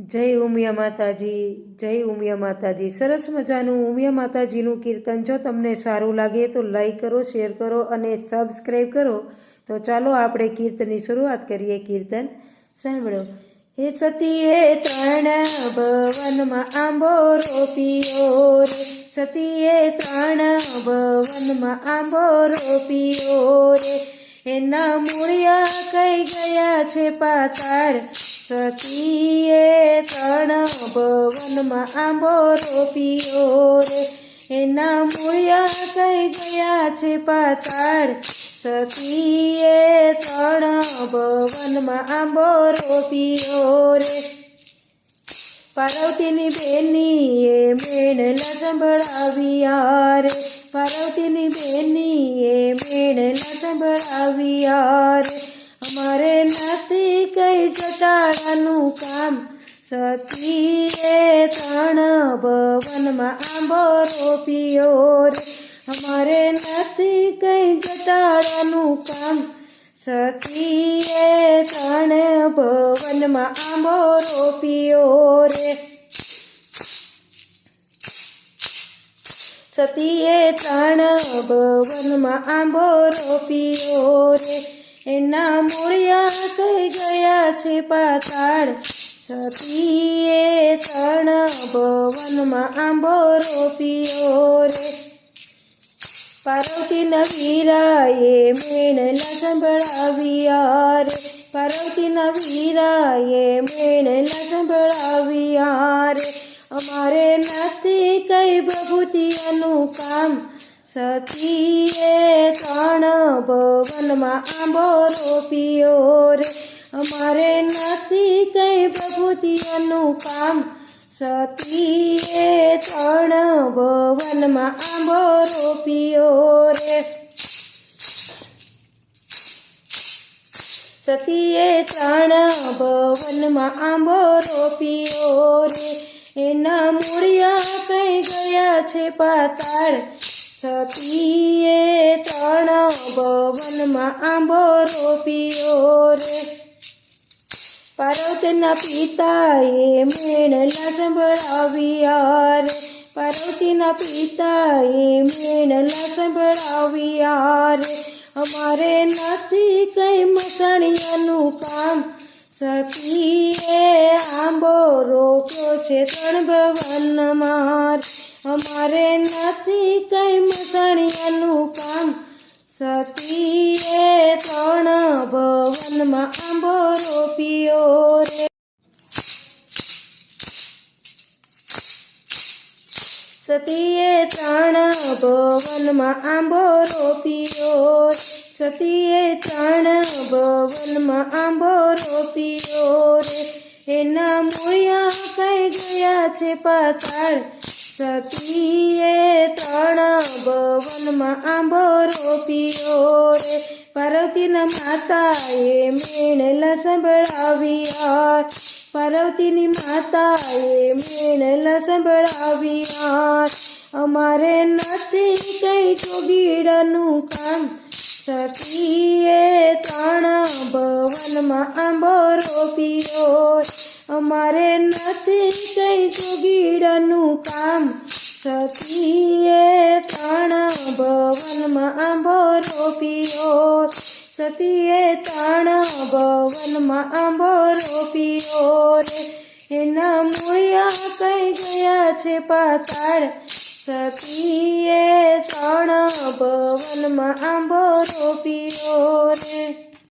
જય ઉમિયા માતાજી, જય ઉમિયા માતાજી. સરસ મજાનું ઉમિયા માતાજીનું કીર્તન જો તમને સારું લાગે તો લાઈક કરો, શેર કરો અને સબસ્ક્રાઈબ કરો. તો ચાલો આપણે કીર્તનની શરૂઆત કરીએ. કીર્તન સાંભળો. હે સતીએ ત્રણ, ભવનમાં આંબો રોપ્યો રે. સતીએ ત્રણ, ભવનમાં આંબો રોપ્યો રે. એના મૂળિયા કઈ ગયા છે પાતાળ? સતીએ તણ ભવનમાં આંબો રોપ્યો રે. એના મૂળિયા થઈ ગયા છે પાતાળ. સતીએ તણ ભવનમાં આંબો રોપ્યો રે. પાર્વતીની બેનીએ મેણલા સંભળાવ્યા રે. પાર્વતીની બેનીએ મેણલા સંભળાવ્યા રે. અમારે નથી કઈ જટાડાનું કામ સતીએ ત્રણ ભવનમાં આંબો રોપ્યો રે અમારે નથી કઈ જટાડાનું કામ સતીએ ત્રણ ભવનમાં આંબો રોપ્યો રે સતીએ ત્રણ ભવનમાં આંબો રોપ્યો રે એના મૂળિયા થઈ ગયા છે પાતાળ. છતીએ તણ ભવનમાં આંબો રોપ્યો રે. પાર્વતી નવીરાએ મેણલા સંભળાવ્યા રે. પાર્વતી નવીરાએ મેણલા સંભળાવ્યા રે. અમારે નથી કઈ ભભૂતિયાનું કામ. સતીએ ત્રણ ભવનમાં આંબો રોપ્યો રે. અમારે નથી કઈ પ્રભુતિયાનું કામ. સતીએ ત્રણ ભવનમાં આંબો રોપ્યો રે. સતીએ ત્રણ ભવનમાં આંબો રોપ્યો રે. એના મૂળિયા કઈ ગયા છે પાતાળ? સતીએ ત્રણ ભવનમાં આંબો રોપ્યો રે. પાર્વતીના પિતાએ મેણલા સંભળાવ્યા રે. પાર્વતીના પિતાએ મેણલા સંભળાવ્યા રે. અમારે નથી કઈ મસણિયાનું કામ. સતીએ આંબો રોપ્યો છે ત્રણ ભવન માર અમારે નથી કઈ મસણિયાનું કામ. સતીએ પણ ભવનમાં આંબો રોપ્યો રે. સતીએ ત્રણ ભવનમાં આંબો રોપ્યો સતીએ ત્રણ ભવનમાં આંબો રોપ્યો રે. એના મોયા કઈ ગયા છે પાતાળ? સતીએ ત્રણ ભવનમાં આંબો રોપ્યો રે. પાર્વતીના માતાએ મેણલા સંભળાવ્યા. પાર્વતીની માતાએ મેણલા સંભળાવ્યા. અમારે નથી કઈ ચોગીડાનું કામ. સતીએ ત્રણ ભવનમાં આંબો રોપ્યો અમારે નથી કઈ જોગીડાનું કામ. સતીએ તણ ભવનમાં આંબો રોપ્યો. સતીએ તણ ભવનમાં આંબો રોપ્યો. રે, એના મૂળિયા કઈ ગયા છે પાતાળ? સતીએ તણ ભવનમાં આંબો રોપ્યો. રે